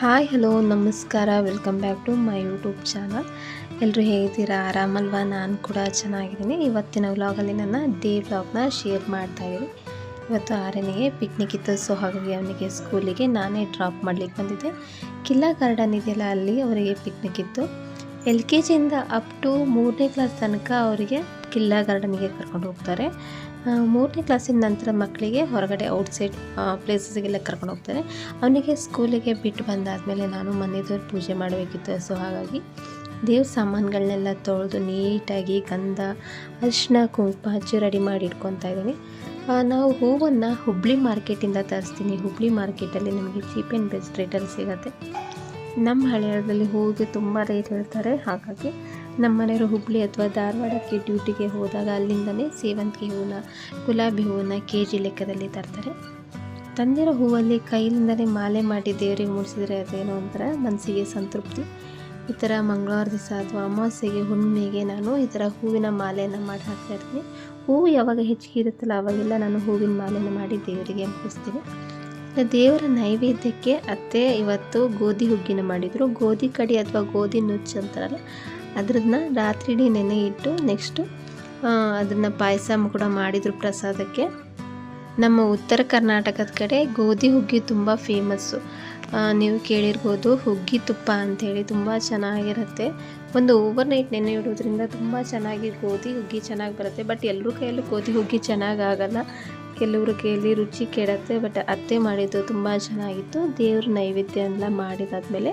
Hi, hello, ನಮಸ್ಕಾರ. Welcome back to my YouTube channel ಎಲ್ಲರೂ ಹೇಗಿದ್ದೀರಾ? ಆರಾಮಲ್ವಾ? ನಾನು ಕೂಡ ಚೆನ್ನಾಗಿದ್ದೀನಿ. ಇವತ್ತಿನ ವ್ಲಾಗಲ್ಲಿ ನನ್ನ ಡೇ ವ್ಲಾಗ್ನ ಶೇರ್ ಮಾಡ್ತಾ ಇದ್ದೀನಿ. ಇವತ್ತು ಆರನೇ ಪಿಕ್ನಿಕ್ ಇತ್ತು. ಸೊ ಹಾಗಾಗಿ ಅವನಿಗೆ ಸ್ಕೂಲಿಗೆ ನಾನೇ ಡ್ರಾಪ್ ಮಾಡಲಿಕ್ಕೆ ಬಂದಿದ್ದೆ. ಕಿಲ್ಲಾ ಗಾರ್ಡನ್ ಇದೆಯಲ್ಲ, ಅಲ್ಲಿ ಅವರಿಗೆ ಪಿಕ್ನಿಕ್ ಇತ್ತು. ಎಲ್ ಕೆ ಜಿಯಿಂದ ಅಪ್ ಟು ಮೂರನೇ ಕ್ಲಾಸ್ ತನಕ ಅವರಿಗೆ ಕಿಲ್ಲಾ ಗಾರ್ಡನ್ಗೆ ಕರ್ಕೊಂಡು ಹೋಗ್ತಾರೆ. ಮೂರನೇ ಕ್ಲಾಸಿನ ನಂತರ ಮಕ್ಕಳಿಗೆ ಹೊರಗಡೆ ಔಟ್ಸೈಡ್ ಪ್ಲೇಸಸ್ಗೆಲ್ಲ ಕರ್ಕೊಂಡು ಹೋಗ್ತಾರೆ. ಅವನಿಗೆ ಸ್ಕೂಲಿಗೆ ಬಿಟ್ಟು ಬಂದಾದಮೇಲೆ ನಾನು ಮನೆ ದೇವ್ರ ಪೂಜೆ ಮಾಡಬೇಕಿತ್ತು. ಸೊ ಹಾಗಾಗಿ ದೇವ್ರ ಸಾಮಾನುಗಳನ್ನೆಲ್ಲ ತೊಳೆದು ನೀಟಾಗಿ ಗಂಧ ಅರಿಶಿನ ಕುಂಕುಮ ಹಚ್ಚಿ ರೆಡಿ ಮಾಡಿ ಇಟ್ಕೊತಾ ಇದ್ದೀನಿ. ನಾವು ಹೂವನ್ನು ಹುಬ್ಳಿ ಮಾರ್ಕೆಟಿಂದ ತರಿಸ್ತೀನಿ. ಹುಬ್ಳಿ ಮಾರ್ಕೆಟಲ್ಲಿ ನಮಗೆ ಚೀಪ್ ಆ್ಯಂಡ್ ಬೆಸ್ಟ್ ರೇಟಲ್ಲಿ ಸಿಗುತ್ತೆ. ನಮ್ಮ ಹಳೆಯದಲ್ಲಿ ಹೂವಿಗೆ ತುಂಬ ರೇಟ್ ಹೇಳ್ತಾರೆ. ಹಾಗಾಗಿ ನಮ್ಮ ಮನೆಯವರು ಹುಬ್ಳಿ ಅಥವಾ ಧಾರವಾಡಕ್ಕೆ ಡ್ಯೂಟಿಗೆ ಹೋದಾಗ ಅಲ್ಲಿಂದನೇ ಸೇವಂತಿಗೆ ಹೂವನ್ನ ಗುಲಾಬಿ ಹೂವನ್ನ ಕೆ ಜಿ ಲೆಕ್ಕದಲ್ಲಿ ತರ್ತಾರೆ. ತಂದಿರೋ ಹೂವಲ್ಲಿ ಕೈಲಿಂದನೇ ಮಾಲೆ ಮಾಡಿ ದೇವರಿಗೆ ಮುಡಿಸಿದ್ರೆ ಅದೇನೋ ಒಂಥರ ಮನಸ್ಸಿಗೆ ಸಂತೃಪ್ತಿ. ಈ ಥರ ಮಂಗಳವಾರ ದಿವಸ ಅಥವಾ ಅಮಾವಾಸ್ಯೆಗೆ, ಹುಣ್ಣಿಮೆಗೆ ನಾನು ಈ ಥರ ಹೂವಿನ ಮಾಲೆಯನ್ನು ಮಾಡಿ ಹಾಕ್ತಾ ಇರ್ತೀನಿ. ಹೂವು ಯಾವಾಗ ಹೆಚ್ಚಿಗೆ ಇರುತ್ತಲ್ಲ ಅವಾಗೆಲ್ಲ ನಾನು ಹೂವಿನ ಮಾಲೆಯನ್ನು ಮಾಡಿ ದೇವರಿಗೆ ಮುಡಿಸ್ತೀನಿ. ಇನ್ನು ದೇವರ ನೈವೇದ್ಯಕ್ಕೆ ಅತ್ತೆ ಇವತ್ತು ಗೋಧಿ ಹುಗ್ಗಿನ ಮಾಡಿದರು. ಗೋಧಿ ಕಡಿ ಅಥವಾ ಗೋಧಿ ನುಚ್ಚು ಅಂತಾರಲ್ಲ ಅದ್ರನ್ನ ರಾತ್ರಿ ಇಡೀ ನೆನೆ ಇಟ್ಟು ನೆಕ್ಸ್ಟು ಅದನ್ನು ಪಾಯಸ ಕೂಡ ಮಾಡಿದರು ಪ್ರಸಾದಕ್ಕೆ. ನಮ್ಮ ಉತ್ತರ ಕರ್ನಾಟಕದ ಕಡೆ ಗೋಧಿ ಹುಗ್ಗಿ ತುಂಬ ಫೇಮಸ್ಸು. ನೀವು ಕೇಳಿರ್ಬೋದು, ಹುಗ್ಗಿ ತುಪ್ಪ ಅಂಥೇಳಿ ತುಂಬ ಚೆನ್ನಾಗಿರುತ್ತೆ. ಒಂದು ಓವರ್ ನೈಟ್ ನೆನೆ ಇಡೋದ್ರಿಂದ ತುಂಬ ಚೆನ್ನಾಗಿ ಗೋಧಿ ಹುಗ್ಗಿ ಚೆನ್ನಾಗಿ ಬರುತ್ತೆ. ಬಟ್ ಎಲ್ಲರೂ ಕೈಯಲ್ಲೂ ಗೋಧಿ ಹುಗ್ಗಿ ಚೆನ್ನಾಗಿ ಆಗಲ್ಲ. ಕೆಲವ್ರ ಕೇಳಿ ರುಚಿ ಕೆಡತ್ತೆ ಬಟ್ ಅತ್ತೆ ಮಾಡಿದ್ದು ತುಂಬ ಚೆನ್ನಾಗಿತ್ತು. ದೇವ್ರ ನೈವೇದ್ಯ ಎಲ್ಲ ಮಾಡಿದಾದ್ಮೇಲೆ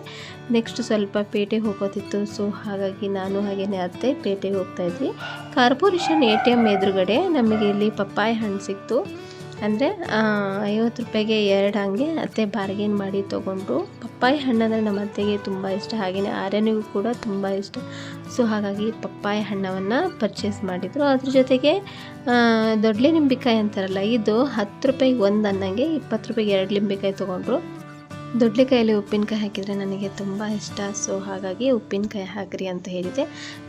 ನೆಕ್ಸ್ಟ್ ಸ್ವಲ್ಪ ಪೇಟೆಗೆ ಹೋಗೋದಿತ್ತು. ಸೊ ಹಾಗಾಗಿ ನಾನು ಹಾಗೇನೆ ಅತ್ತೆ ಪೇಟೆಗೆ ಹೋಗ್ತಾ ಇದ್ವಿ. ಕಾರ್ಪೊರೇಷನ್ ಎ ಟಿ ಎಂ ಎದುರುಗಡೆ ನಮಗೆ ಇಲ್ಲಿ ಪಪ್ಪಾಯ ಹಣ್ಣು ಸಿಕ್ತು. ಅಂದರೆ ಐವತ್ತು ರೂಪಾಯಿಗೆ ಎರಡು ಹಾಗೆ ಅತ್ತೆ ಬಾರ್ಗೇನ್ ಮಾಡಿ ತೊಗೊಂಡ್ರು. ಪಪ್ಪಾಯಿ ಹಣ್ಣಂದರೆ ನಮ್ಮ ಅತ್ತೆಗೆ ತುಂಬ ಇಷ್ಟ ಹಾಗೆಯೇ ಆರ್ಯನಿಗೂ ಕೂಡ ತುಂಬ ಇಷ್ಟ. ಸೊ ಹಾಗಾಗಿ ಪಪ್ಪಾಯಿ ಹಣ್ಣವನ್ನು ಪರ್ಚೇಸ್ ಮಾಡಿದರು. ಅದ್ರ ಜೊತೆಗೆ ದೊಡ್ಡ ಲಿಂಬಿಕಾಯಿ ಅಂತಾರಲ್ಲ, ಇದು ಹತ್ತು ರೂಪಾಯಿಗೆ ಒಂದು ಅನ್ನಂಗೆ, ಇಪ್ಪತ್ತು ರೂಪಾಯಿಗೆ ಎರಡು ಲಿಂಬೆಕಾಯಿ ತೊಗೊಂಡ್ರು. ದೊಡ್ಡಕಾಯಲ್ಲಿ ಉಪ್ಪಿನಕಾಯಿ ಹಾಕಿದರೆ ನನಗೆ ತುಂಬ ಇಷ್ಟ. ಸೊ, ಹಾಗಾಗಿ ಉಪ್ಪಿನಕಾಯಿ ಹಾಕ್ರಿ ಅಂತ ಹೇಳಿದೆ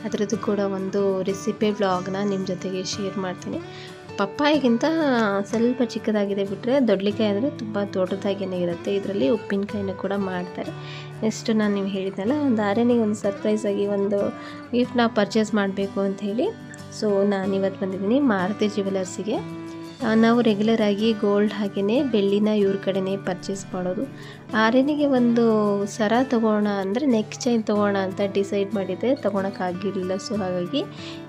ಅದರದ್ದು ಕೂಡ ಒಂದು ರೆಸಿಪಿ ವ್ಲಾಗ್ನ ನಿಮ್ಮ ಜೊತೆಗೆ ಶೇರ್ ಮಾಡ್ತೀನಿ. ಪಪ್ಪಾಯಿಗಿಂತ ಸ್ವಲ್ಪ ಚಿಕ್ಕದಾಗಿದೆ ಬಿಟ್ಟರೆ ದೊಡ್ಲಿಕಾಯಿ ಅಂದರೆ ತುಂಬ ದೊಡ್ಡದಾಗಿಯೇ ಇರುತ್ತೆ. ಇದರಲ್ಲಿ ಉಪ್ಪಿನಕಾಯಿನ ಕೂಡ ಮಾಡ್ತಾರೆ. ನೆಕ್ಸ್ಟ್ ನಾನು ನೀವು ಹೇಳಿದ್ನಲ್ಲ, ಒಂದು ಆರನಿಗೆ ಒಂದು ಸರ್ಪ್ರೈಸ್ ಆಗಿ ಒಂದು ಗಿಫ್ಟ್ನ ಪರ್ಚೇಸ್ ಮಾಡಬೇಕು ಅಂತ ಹೇಳಿ. ಸೊ ನಾನು ಇವತ್ತು ಬಂದಿದ್ದೀನಿ ಮಾರುತಿ ಜ್ಯುವೆಲರ್ಸಿಗೆ ನಾವು ರೆಗ್ಯುಲರ್ ಆಗಿ ಗೋಲ್ಡ್ ಹಾಗೆಯೇ ಬೆಳ್ಳಿನ ಇವ್ರ ಕಡೆನೇ ಪರ್ಚೇಸ್ ಮಾಡೋದು. ಆರ್ಯನಿಗೆ ಒಂದು ಸರ ತೊಗೋಣ ಅಂದರೆ ನೆಕ್ ಚೈನ್ ತೊಗೋಣ ಅಂತ ಡಿಸೈಡ್ ಮಾಡಿದ್ದೆ ತೊಗೊಳಕ್ಕಾಗಿರಲಿಲ್ಲ ಸೊ ಹಾಗಾಗಿ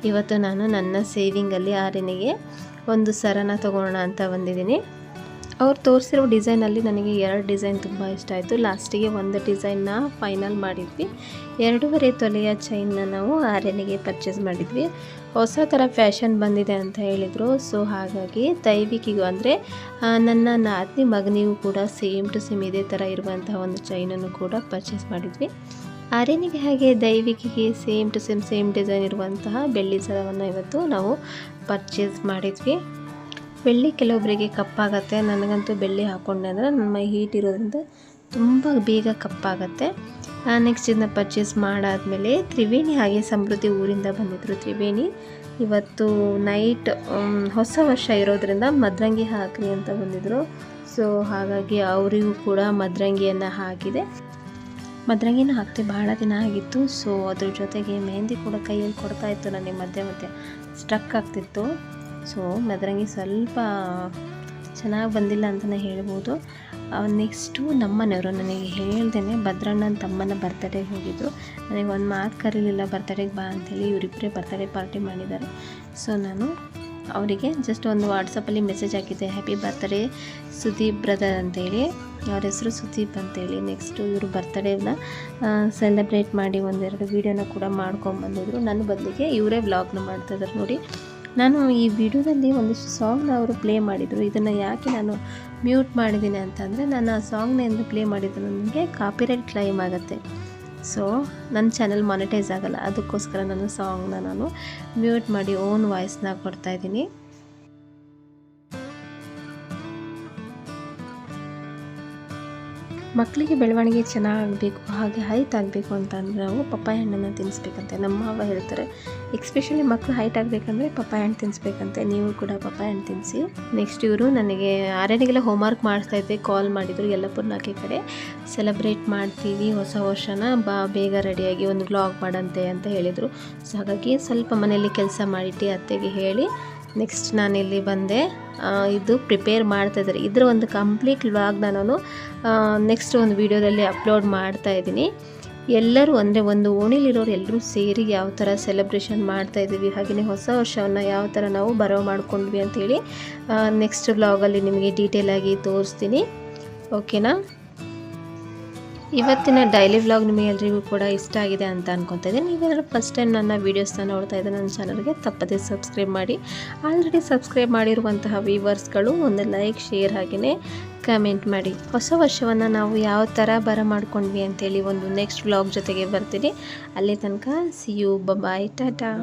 ಇವತ್ತು ನಾನು ನನ್ನ ಸೇವಿಂಗಲ್ಲಿ ಆರ್ಯನಿಗೆ ಒಂದು ಸರನ ತೊಗೋಣ ಅಂತ ಬಂದಿದ್ದೀನಿ. ಅವ್ರು ತೋರಿಸಿರೋ ಡಿಸೈನಲ್ಲಿ ನನಗೆ ಎರಡು ಡಿಸೈನ್ ತುಂಬ ಇಷ್ಟ ಆಯಿತು. ಲಾಸ್ಟಿಗೆ ಒಂದು ಡಿಸೈನ್ನ ಫೈನಲ್ ಮಾಡಿದ್ವಿ. ಎರಡೂವರೆ ತೊಲೆಯ ಚೈನ್ನ ನಾವು ಆರ್ಯನಿಗೆ ಪರ್ಚೇಸ್ ಮಾಡಿದ್ವಿ. ಹೊಸ ಥರ ಫ್ಯಾಷನ್ ಬಂದಿದೆ ಅಂತ ಹೇಳಿದರು. ಸೊ ಹಾಗಾಗಿ ದೈವಿಕಿಗೂ ಅಂದರೆ ನನ್ನ ನಾದಿನಿ ಮಗನಿಗೂ ಕೂಡ ಸೇಮ್ ಟು ಸೇಮ್ ಇದೇ ಥರ ಇರುವಂತಹ ಒಂದು ಚೈನನ್ನು ಕೂಡ ಪರ್ಚೇಸ್ ಮಾಡಿದ್ವಿ. ಆರ್ಯನಿಗೆ ಹಾಗೆ ದೈವಿಕಿಗೆ same to same same design ಇರುವಂತಹ ಬೆಳ್ಳಿ ಸರವನ್ನು ಇವತ್ತು ನಾವು ಪರ್ಚೇಸ್ ಮಾಡಿದ್ವಿ. ಬೆಳ್ಳಿ ಕೆಲವೊಬ್ಬರಿಗೆ ಕಪ್ಪಾಗತ್ತೆ. ನನಗಂತೂ ಬೆಳ್ಳಿ ಹಾಕ್ಕೊಂಡೆ ಅಂದರೆ ನನ್ನ ಹೀಟ್ ಇರೋದ್ರಿಂದ ತುಂಬ ಬೇಗ ಕಪ್ಪಾಗತ್ತೆ. ನೆಕ್ಸ್ಟ್ ಇದನ್ನ ಪರ್ಚೇಸ್ ಮಾಡಾದಮೇಲೆ ತ್ರಿವೇಣಿ ಹಾಗೆ ಸಮೃದ್ಧಿ ಊರಿಂದ ಬಂದಿದ್ದರು ತ್ರಿವೇಣಿ. ಇವತ್ತು ನೈಟ್ ಹೊಸ ವರ್ಷ ಇರೋದ್ರಿಂದ ಮದ್ರಂಗಿ ಹಾಕ್ರಿ ಅಂತ ಬಂದಿದ್ದರು ಸೊ ಹಾಗಾಗಿ ಅವರಿಗೂ ಕೂಡ ಮದ್ರಂಗಿಯನ್ನು ಹಾಕಿದೆ. ಮದ್ರಂಗಿನ ಹಾಕ್ತಿ ಭಾಳ ದಿನ ಆಗಿತ್ತು. ಸೊ ಅದ್ರ ಜೊತೆಗೆ ಮೆಹಂದಿ ಕೂಡ ಕೈಯಲ್ಲಿ ಕೊಡ್ತಾ ಇತ್ತು. ನನಗೆ ಮಧ್ಯೆ ಮಧ್ಯೆ ಸ್ಟ್ರಕ್ ಆಗ್ತಿತ್ತು. ಸೊ ಮದ್ರಂಗಿ ಸ್ವಲ್ಪ ಚೆನ್ನಾಗಿ ಬಂದಿಲ್ಲ ಅಂತಲೇ ಹೇಳ್ಬೋದು. ನೆಕ್ಸ್ಟು ನಮ್ಮನೆಯವರು ನನಗೆ ಹೇಳ್ದೇನೆ ಭದ್ರಣ್ಣನ ತಮ್ಮನ ಬರ್ತಡೇಗೆ ಹೋಗಿದ್ದರು ನನಗೆ ಒಂದು ಮಾತು ಕರೀಲಿಲ್ಲ ಬರ್ತಡೇಗೆ ಬಾ ಅಂತೇಳಿ ಇವರಿಬ್ಬರೇ ಬರ್ತಡೇ ಪಾರ್ಟಿ ಮಾಡಿದ್ದಾರೆ. ಸೊ ನಾನು ಅವರಿಗೆ ಜಸ್ಟ್ ಒಂದು ವಾಟ್ಸಪ್ಪಲ್ಲಿ ಮೆಸೇಜ್ ಹಾಕಿದ್ದೆ ಹ್ಯಾಪಿ ಬರ್ತಡೇ ಸುದೀಪ್ ಬ್ರದರ್ ಅಂತೇಳಿ. ಅವ್ರ ಹೆಸರು ಸುದೀಪ್ ಅಂತೇಳಿ. ನೆಕ್ಸ್ಟು ಇವರು ಬರ್ತಡೇನ ಸೆಲೆಬ್ರೇಟ್ ಮಾಡಿ ಒಂದೆರಡು ವೀಡಿಯೋನ ಕೂಡ ಮಾಡ್ಕೊಂಬಂದಿದ್ರು ನನ್ನ ಬದಲಿಗೆ ಇವರೇ ವ್ಲಾಗ್ನ ಮಾಡ್ತಾಯಿದ್ದಾರೆ ನೋಡಿ. ನಾನು ಈ ವಿಡಿಯೋದಲ್ಲಿ ಒಂದಿಷ್ಟು ಸಾಂಗ್ನ ಅವರು ಪ್ಲೇ ಮಾಡಿದರು. ಇದನ್ನು ಯಾಕೆ ನಾನು ಮ್ಯೂಟ್ ಮಾಡಿದ್ದೀನಿ ಅಂತಂದರೆ, ನಾನು ಆ ಸಾಂಗ್ನ ಎಂದು ಪ್ಲೇ ಮಾಡಿದ್ದು ನನಗೆ ಕಾಪಿರೈಟ್ ಕ್ಲೈಮ್ ಆಗುತ್ತೆ. ಸೊ, ನನ್ನ ಚಾನಲ್ ಮಾನಿಟೈಸ್ ಆಗಲ್ಲ. ಅದಕ್ಕೋಸ್ಕರ ನನ್ನ ಸಾಂಗ್ನ ನಾನು ಮ್ಯೂಟ್ ಮಾಡಿ ಓನ್ ವಾಯ್ಸ್ನ ಕೊಡ್ತಾಯಿದ್ದೀನಿ ಮಕ್ಕಳಿಗೆ ಬೆಳವಣಿಗೆ ಚೆನ್ನಾಗಬೇಕು, ಹಾಗೆ ಹೈಟ್ ಆಗಬೇಕು ಅಂತಂದರೆ ನಾವು ಪಪ್ಪಾಯ ಹಣ್ಣನ್ನು ತಿನ್ನಿಸ್ಬೇಕಂತೆ. ನಮ್ಮ ಮಾವ ಹೇಳ್ತಾರೆ ಎಕ್ಸ್ಪೆಷಲಿ ಮಕ್ಕಳು ಹೈಟ್ ಆಗಬೇಕಂದ್ರೆ ಪಪ್ಪಾಯ ಹಣ್ಣು ತಿನ್ನಿಸ್ಬೇಕಂತೆ. ನೀವು ಕೂಡ ಪಪ್ಪಾಯ ಹಣ್ಣು ತಿನ್ನಿಸಿ. ನೆಕ್ಸ್ಟ್ ಇವರು ನನಗೆ ಆರನೆಗೆಲ್ಲ ಹೋಮ್ವರ್ಕ್ ಮಾಡಿಸ್ತಾ ಇದ್ದೆ ಕಾಲ್ ಮಾಡಿದರು ಯಲ್ಲಪುರ್ನಾಕೆ ಕಡೆ. ಸೆಲೆಬ್ರೇಟ್ ಮಾಡ್ತೀವಿ, ಹೊಸ ವರ್ಷನ, ಬಾ, ಬೇಗ ರೆಡಿಯಾಗಿ ಒಂದು ವ್ಲಾಗ್ ಮಾಡಂತೆ ಅಂತ ಹೇಳಿದರು. ಸೊ ಹಾಗಾಗಿ ಸ್ವಲ್ಪ ಮನೆಯಲ್ಲಿ ಕೆಲಸ ಮಾಡಿಟ್ಟು ಅತ್ತೆಗೆ ಹೇಳಿ ನೆಕ್ಸ್ಟ್ ನಾನಿಲ್ಲಿ ಬಂದೆ. ಇದು ಪ್ರಿಪೇರ್ ಮಾಡ್ತಾ ಇದ್ದಾರೆ. ಇದರ ಒಂದು ಕಂಪ್ಲೀಟ್ ವ್ಲಾಗ್ನ ನಾನು ನೆಕ್ಸ್ಟ್ ಒಂದು ವಿಡಿಯೋದಲ್ಲಿ ಅಪ್ಲೋಡ್ ಮಾಡ್ತಾ ಇದ್ದೀನಿ. ಎಲ್ಲರೂ ಅಂದರೆ ಒಂದು ಓಣಿಲಿರೋರು ಎಲ್ಲರೂ ಸೇರಿ ಯಾವ ಥರ ಸೆಲೆಬ್ರೇಷನ್ ಮಾಡ್ತಾ ಇದ್ದೀವಿ ಹಾಗೆಯೇ ಹೊಸ ವರ್ಷವನ್ನು ಯಾವ ಥರ ನಾವು ಬರೋ ಮಾಡ್ಕೊಂಡ್ವಿ ಅಂತೇಳಿ ನೆಕ್ಸ್ಟ್ ವ್ಲಾಗಲ್ಲಿ ನಿಮಗೆ ಡೀಟೇಲಾಗಿ ತೋರಿಸ್ತೀನಿ. ಓಕೆನಾ ಇವತ್ತಿನ ಡೈಲಿ ವ್ಲಾಗ್ ನಿಮಗೆ ಎಲ್ರಿಗೂ ಕೂಡ ಇಷ್ಟ ಆಗಿದೆ ಅಂತ ಅನ್ಕೊತಾ ಇದ್ದೀನಿ. ನೀವೇನಾದ್ರು ಫಸ್ಟ್ ಟೈಮ್ ನನ್ನ ವೀಡಿಯೋಸ್ನ ನೋಡ್ತಾ ಇದ್ದರೆ ನನ್ನ ಚಾನಲ್ಗೆ ತಪ್ಪದೇ ಸಬ್ಸ್ಕ್ರೈಬ್ ಮಾಡಿ. ಆಲ್ರೆಡಿ ಸಬ್ಸ್ಕ್ರೈಬ್ ಮಾಡಿರುವಂತಹ ವೀವರ್ಸ್ಗಳು ಒಂದು ಲೈಕ್ ಶೇರ್ ಹಾಗೆಯೇ ಕಮೆಂಟ್ ಮಾಡಿ. ಹೊಸ ವರ್ಷವನ್ನು ನಾವು ಯಾವ ಥರ ಬರ ಮಾಡ್ಕೊಂಡ್ವಿ ಅಂತೇಳಿ ಒಂದು ನೆಕ್ಸ್ಟ್ ವ್ಲಾಗ್ ಜೊತೆಗೆ ಬರ್ತೀನಿ. ಅಲ್ಲಿ ತನಕ ಸಿ ಯು ಬಾಯ್ ಟಾಟಾ.